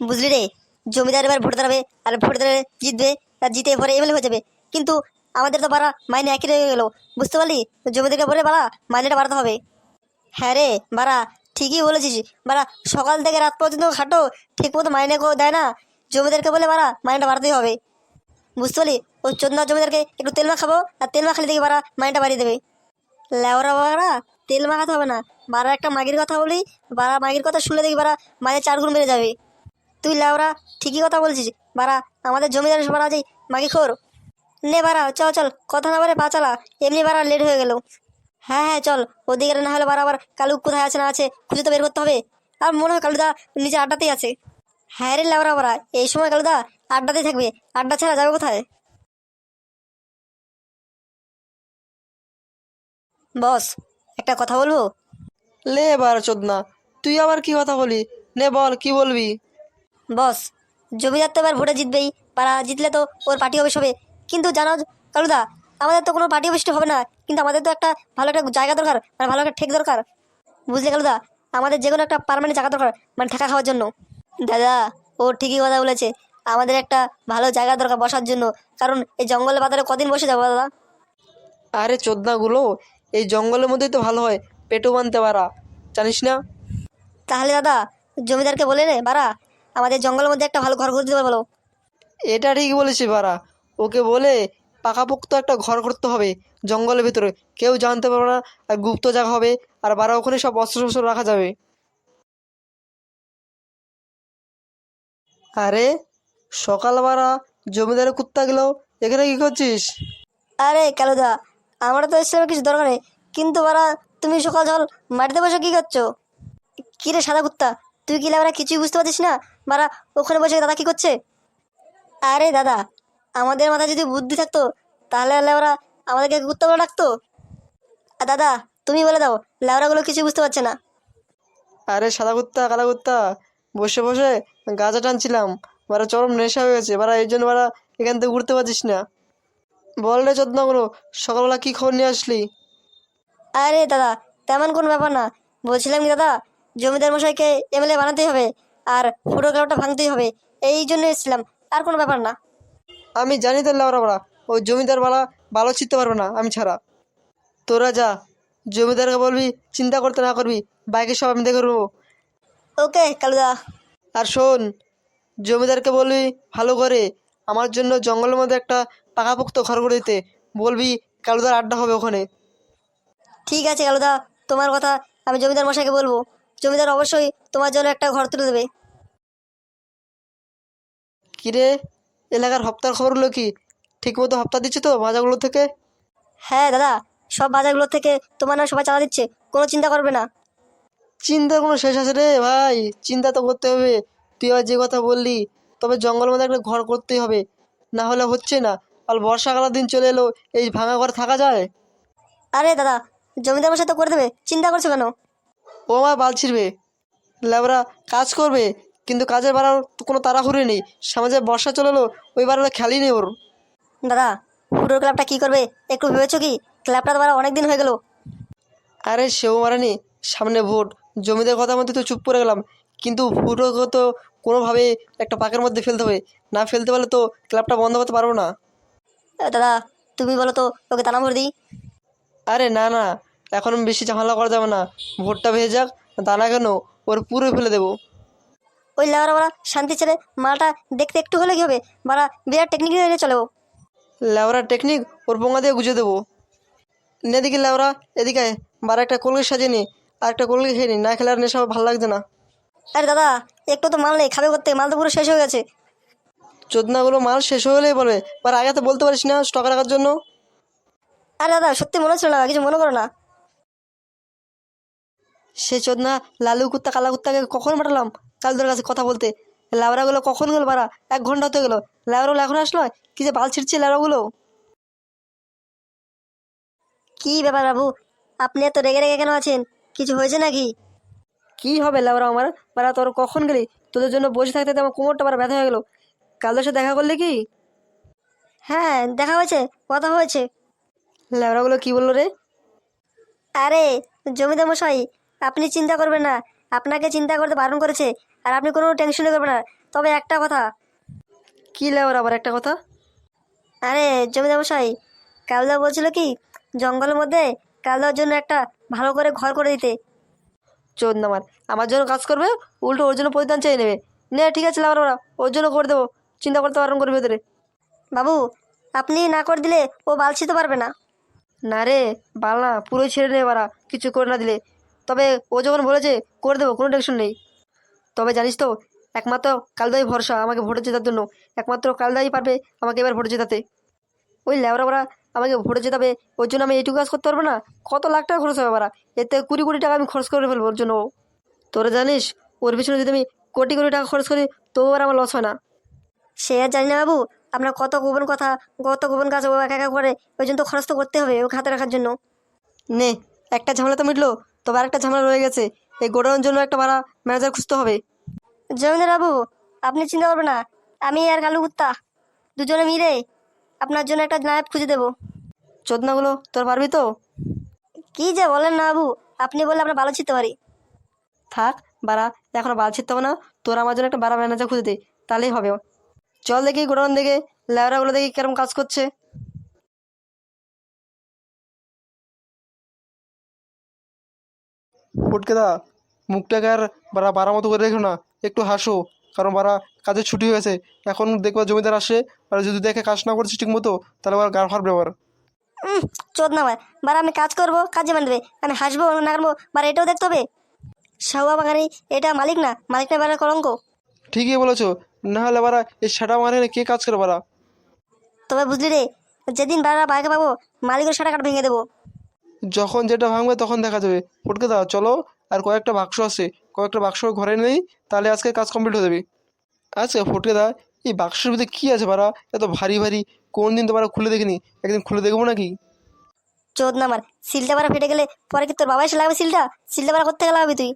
বুঝলি রে? জমিদার এবার ভোট দাঁড়াবে, আর ভোট দাঁড়াবে জিতবে, আর জিতে পরে এমএলএ হয়ে যাবে। কিন্তু আমাদের তো বাড়া মাইনে একই রয়ে গেলো। বুঝতে পারলি? জমিদারকে বলে, বাড়া, মাইনেটা বাড়াতে হবে। হ্যাঁ রে, বাড়া, ঠিকই বলেছিস। বাড়া, সকাল থেকে রাত পর্যন্ত খাটো ঠিক মতো মাইনে দেয় না। জমিদারকে বলে, বাড়া, মাইনেটা বাড়াতেই হবে। বুঝতে পারলি? ওই চোদ্দ জমিদারকে একটু তেল মাখাবো, আর তেল মাখালে দেখি বাড়া মাইনেটা বাড়িয়ে দেবে। লেওরা বাড়া তেল মাখাতে হবে না। বাড়া একটা মাগির কথা বলি বাড়া মাগির কথা শুনলে দেখি বাড়া চার গুণ বেড়ে যাবে। তুই লেওরা, ঠিকই কথা বলছিস। বাড়া, আমাদের জমিদার বাড়া যাই মাগি খোর। নে বাড়া, চল চল, কথা না বারে পা চালা। এমনি বাড়া লেট হয়ে গেল। হ্যাঁ হ্যাঁ চল ওদিকে না হলে বাড়া আবার কালু কোথায় আছে না আছে খুঁজে তো বের করতে হবে। আর মনে হয় কালুদা নিচে আড্ডাতেই আছে। হ্যাঁ রে লেওরা বাড়া, এই সময় কালুদা আড্ডাতেই থাকবে। আড্ডা ছাড়া যাবে কোথায়? বস, একটা কথা বলব? লে এবার চোদনা তুই আবার কি কথা বলি? নে বল, কি বলবি? বস জমিদার তো এবার ভোটে জিতবেই পাড়া জিতলে তো ওর পার্টি অফিস হবে। কিন্তু জানো কালুদা আমাদের তো কোনো পার্টি অফিসটি হবে না কিন্তু আমাদের তো একটা ভালো একটা জায়গা দরকার মানে ভালো একটা ঠেক দরকার। বুঝলে কালুদা আমাদের যে কোনো একটা পারমানেন্ট জায়গা দরকার মানে ঠেকা খাওয়ার জন্য। দাদা ও ঠিকই কথা বলেছে আমাদের একটা ভালো জায়গা দরকার বসার জন্য কারণ এই জঙ্গলে বাজারে কদিন বসে যাব দাদা? আরে চোদনাগুলো এই জঙ্গলের মধ্যেই তো ভালো হয় পেটু বানতে পারা জানিস না? তাহলে দাদা জমিদারকে বলে রে বাড়া। আমাদের জঙ্গলের মধ্যে একটা ভালো ঘর করে দিতে বলো। এটা ঠিক বলেছি বারা। ওকে বলে পাকাপোক্ত একটা ঘর করতে হবে জঙ্গলের ভিতরে। কেউ জানতে পারবে না আর গুপ্ত জায়গা হবে আর বারা ওখানে সব অস্ত্র শস্ত্র রাখা যাবে। আরে সকাল সকালবেলা জমিদারের কুত্তা গেল। এখানে কি করছিস? আরে কালুদা আমার তো এসে কিছু দরকার নেই। কিন্তু বারা তুমি সকাল সকাল মাটিতে বসে কি করছ? কি রে সাদা কুত্তা তুই কি আমরা কিছুই বুঝতে পারছিস না? বারা ওখানে বসে দাদা কি করছে? আরে দাদা আমাদের মাথায় যদি বুদ্ধি থাকতো তাহলে লেওরা আমাদেরকে কুত্তা বলে ডাকতো। আর দাদা তুমি বলে দাও লেওরাগুলো কিছু বুঝতে পারছে না। আরে সাদা কুত্তা কালা কুত্তা বসে বসে গাঁজা টানছিলাম। বারা চরম নেশা হয়ে গেছে বারা এই জন্য বারা এখান থেকে উঠতে পারছিস না। বল রে চোদনাগুলো সকালবেলা কি খবর নিয়ে আসলি? আরে দাদা তেমন কোনো ব্যাপার না। বলছিলাম কি দাদা জমিদার মশাইকে এমএলএ বানাতেই হবে। আর ফুটো ক্লাবটা ভাঙতেই হবে। এই জন্য এসেছিলাম। আর কোনো ব্যাপার না। আমি জানি তো লাউরা বাড়া। ওই জমিদার বাড়া ভালো চিনতে পারবে না আমি ছাড়া। তোরা যা জমিদারকে বলবি চিন্তা করতে না করবি বাইকে সব আমি দেখে নেব ওকে কালুদা। আর শোন জমিদারকে বলবি ভালো করে আমার জন্য জঙ্গলের মধ্যে একটা পাকাপোক্ত ঘর করে দিতে। বলবি কালুদার আড্ডা হবে ওখানে। ঠিক আছে কালুদা। তোমার কথা আমি জমিদার মশাইকে বলব। জমিদার অবশ্যই তোমার জন্য একটা ঘর তুলে দেবে। কিরে এলাকার হপ্তার খবরগুলো কি? ঠিক মতো হপ্তা দিচ্ছে তো মাজাগুলো থেকে? হ্যাঁ দাদা সব বাজারগুলো থেকে তোমার নাম সবাই চালা দিচ্ছে কোনো চিন্তা করবে না। চিন্তার কোনো শেষ আছে রে ভাই চিন্তা তো করতে হবে। তুই আর যে কথা বললি তবে জঙ্গলের মধ্যে একটা ঘর করতেই হবে। না হলে হচ্ছে না আর বর্ষাকালের দিন চলে এলো এই ভাঙা ঘর থাকা যায়? আরে দাদা জমিদার মশাই তো করে দেবে চিন্তা করছ কেন? ও আমার বাল ছিঁড়বে। লেবরা কাজ করবে কিন্তু কাজের বাড়ার কোনো তাড়াহুড়ি নেই। সামনে যে বর্ষা চলে এলো ওই বারে খেয়ালই নেই ওর। দাদা ফুটোর ক্লাবটা কি করবে? একটু ভেবেছো কি? ক্লাবটা তো অনেক দিন হয়ে গেল। আরে সেও মারেনি সামনে ভোট। জমিদের কথা মধ্যে তো চুপ করে গেলাম। কিন্তু ফুটোকে তো কোনোভাবে একটা পাকের মধ্যে ফেলতে হবে। না ফেলতে পারলে তো ক্লাবটা বন্ধ করতে পারব না। দাদা তুমি বলো তো ওকে তানা ভরে দিই আরে না না এখন বেশি ঝামেলা করা যাবে না। ভোটটা ভেজে যাক দানা কেন? ওর পুরো ফেলে দেবো। ওই লেওয়ারা বাড়া শান্তি ছেড়ে মালটা দেখতে একটু হলে কি হবে? বাড়া বিরাট টেকনিক নিয়ে চলে ও। লেওরা টেকনিক ওর পোঙা দিয়ে গুজে দেবো। নে দিকে লেওরা এদিকে আয়, বার একটা কলকে সাজিয়ে নি আর একটা কলকে খেয়ে নি না খেলে আর নেশা ভালো লাগছে না। আরে দাদা একটু তো মাল নেই খাবে করতে মাল তো পুরো শেষ হয়ে গেছে। চোদনাগুলো মাল শেষ হয়ে গেলেই বলবে আর আগে তো বলতে পারিস না স্টক রাখার জন্য। আরে দাদা সত্যি মনে ছিল না কিছু মনে করো না। সে চোদনা লালু কুত্তা কালা কুত্তাকে কখন পাঠালাম? কালদের কাছে কথা বলতে। ল্যাবরাগুলো কখন গেল বাড়া? এক ঘণ্টা হতে গেলো। ল্যাবরাগুলো এখন আসলো? কি যে বাল ছিঁড়ছে ল্যাবরাগুলো কি ব্যাপার বাবু? আপনি এত রেগে রেগে কেন আছেন? কিছু হয়েছে নাকি? কি হবে ল্যাবরা আমার? বাড়া তোর কখন গেলি? তোদের জন্য বসে থাকতে থাকতে আমার কোমরটা বাড়া ব্যথা হয়ে গেলো। কালদের সাথে দেখা করলে কি? হ্যাঁ দেখা হয়েছে কথা হয়েছে। ল্যাবরাগুলো কি বলল রে? আরে জমিদার মশাই আপনি চিন্তা করবেন না। আপনাকে চিন্তা করতে বারণ করেছে আর আপনি কোনো টেনশনই করবেন না। তবে একটা কথা। কী লেবার আবার একটা কথা? আরে জমিদার মশাই কালদা বলছিল কি জঙ্গলের মধ্যে কালদার জন্য একটা ভালো করে ঘর করে দিতে। চোদ আমার আমার জন্য কাজ করবে উল্টো ওর জন্য প্রতিদান চেয়ে নেবে। নে ঠিক আছে লেবার ওরা। ওর জন্য করে দেবো। চিন্তা করতে বারণ করবে ভেতরে বাবু আপনি না করে দিলে ও বাল ছিতে পারবে না। না রে বাল না পুরোই ছেড়ে নেবে বারা কিছু করে না দিলে। তবে ও যখন বলেছে করে দেবো কোনো টেনশন নেই। তবে জানিস তো একমাত্র কালদাই ভরসা আমাকে ভোটে জেতার জন্য। একমাত্র কালদাই পারবে আমাকে এবার ভোটে জেতাতে। ওই ল্যাবরা বারা আমাকে ভোটে জেতাবে ওর জন্য আমি এইটুকু কাজ করতে পারব না? কত লাখ টাকা খরচ হবে বারা এতে কুড়ি কোটি টাকা আমি খরচ করে ফেলব ওর জন্য। তোরা জানিস ওর পিছনে যদি আমি কোটি কোটি টাকা খরচ করি তবু আর আমার লস হয় না। সে আর জানি না বাবু আপনার কত গোপন কথা কত গোপন কাজ ও একা একা করে ওই জন্য তো খরচ তো করতে হবে ওকে হাতে রাখার জন্য। নে একটা ঝামেলা তো মিটলো। তবে আরেকটা ঝামেলা রয়ে গেছে। এই গোডাউনের জন্য একটা ভাড়া ম্যানেজার খুঁজতে হবে। জমিদার বাবু আপনি চিন্তা করবেন না। আমি আর কালু কুত্তা দুজনে মিলে আপনার জন্য একটা নায়ক খুঁজে দেবো। চোদনাগুলো তোর পারবি তো? কি যে বলেন না বাবু আপনি বললে আমরা ভালো চিনতে পারি। থাক বাড়া এখন বাল ছিটতে হবে না। তোর আমার জন্য একটা বাড়া ম্যানেজার খুঁজে দে তাহলেই হবে। চল দেখি গোডাউন দেখে ল্যাবরাগুলো দেখি কেরম কাজ করছে। ফটকেদা মুখটাকে আর বারা বাড়া মতো করে রেখো না। একটু হাসো কারণ বারা কাজের ছুটি হয়েছে এখন দেখবা জমিদার আসে আর যদি দেখে কাজ না করছিস ঠিক মতো তাহলে আবার গাড় ফাড়বে আবার। চোদ না ভাই। বার আমি কাজ করব কাজে মানে দেবে। আমি হাসবো না কাটবো বার এটাও দেখতে হবে। শাহুয়া বাগানি এটা মালিক না মালিক না বাড়ার কলঙ্ক। ঠিকই বলেছ না হলে বারা এই সেটা মারে কে কাজ করে বারা তবে বুঝলি রে যেদিন বাড়া বাইকে পাবো মালিকের সাটা কাট ভেঙে দেবো। যখন যেটা ভাঙবে তখন দেখা যাবে। ফটকেদা চলো আর কয়েকটা বাক্স আছে। কয়েকটা বাক্স ঘরে নেই তাহলে আজকে কাজ কমপ্লিট হয়ে যাবে। আচ্ছা ফটকেদা এই বাক্সের ভিতরে কী আছে বারা এত ভারী ভারী। কোন দিন তো বারা খুলে দেখিনি। একদিন খুলে দেখব নাকি? চোদ না আমার সিলটা বাড়া ফেটে গেলে পরে কি তোর বাবা এসে লাগবে সিলটা? সিলটা বাড়া করতে গেলে তুই?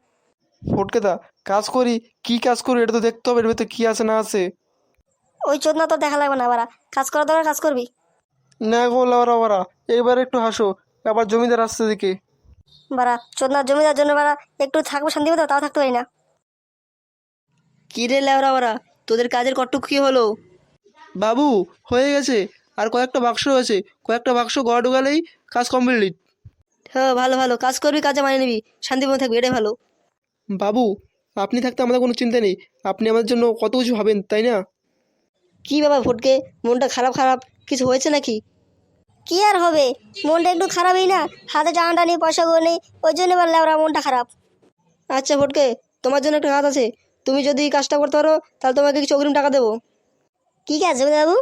ফটকেদা কাজ করি। কি কাজ করি এটা তো দেখতে হবে এর ভিতরে কী আছে না আছে। ওই চোদ না তোর দেখা লাগবে না বাড়া। কাজ করার দরকার কাজ করবি। না গো লাউরা বারা এইবার একটু হাসো। আবার জমিদার আসছে দিকে বাড়া চোদ না জমিদার জন্য বাড়া একটু থাকব শান্তি মতো তাও থাকতে পারি না। কি রে ল্যাবরা বারা তোদের কাজের কটুক কি হলো? বাবু হয়ে গেছে আর কয়েকটা বাক্স আছে কয়েকটা বাক্স গড় ঢুকালেই কাজ কমপ্লিট হ্যাঁ ভালো ভালো কাজ করবি কাজে মানে নিবি শান্তিময় থাকবি এটাই ভালো। বাবু আপনি থাকতে আমাদের কোনো চিন্তা নেই আপনি আমাদের জন্য কত কিছু ভাবেন তাই না? কি বাবা ফটকে মনটা খারাপ খারাপ কিছু হয়েছে নাকি? কি আর হবে? মনটা একটু খারাপই না? হাতে টানাটা নেই পয়সাগুলো নেই ওই জন্য বললে আমরা মনটা খারাপ। আচ্ছা ফটকে তোমার জন্য একটা কাজ আছে। তুমি যদি কাজটা করতে পারো তাহলে তোমাকে কিছু অগ্রিম টাকা দেবো। কি কাজ বাবু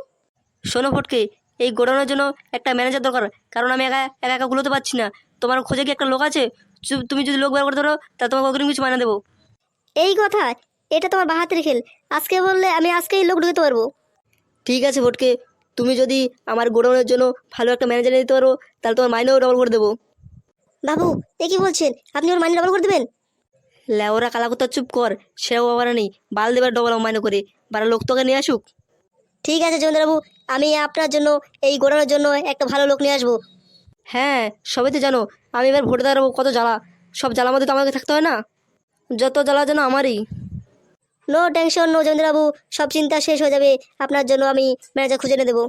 শোনো ফটকে এই গোডাউনের জন্য একটা ম্যানেজার দরকার কারণ আমি একা একা একা গুলোতে পারছি না। তোমার খোঁজে কি একটা লোক আছে? তুমি যদি লোক বের করতে পারো তাহলে তোমাকে অগ্রিম কিছু মানা দেবো। এই কথা এটা তোমার বাহাতের খেল। আজকে বললে আমি আজকেই লোক ঢুকতে পারব। ঠিক আছে ফটকে তুমি যদি আমার গোডাউনের জন্য ভালো একটা ম্যানেজার নিতে পারো তাহলে তোমার মাইনেও ডবল করে দেবো। বাবু এ কি বলছেন? আপনি ওর মাইনে ডবল করে দেবেন? লেওরা কালাকুত্তা চুপ কর সেও আবার নেই। বাল দেবার ডবল মাইনে করে। বারা লোক তোকে নিয়ে আসুক। ঠিক আছে বাবু আমি আপনার জন্য এই গোড়ানোর জন্য একটা ভালো লোক নিয়ে আসব। হ্যাঁ সবাই তো জানো। আমি এবার ভোটে দাঁড়াবো কত জ্বালা। সব জ্বালার মধ্যে তো আমাকে থাকতে হয় না। যত জ্বালা যেন আমারই। নো টেনশন নো জমিদার সব চিন্তা শেষ হয়ে যাবে। আপনার জন্য আমি ম্যানেজার খুঁজে এনে দেবো।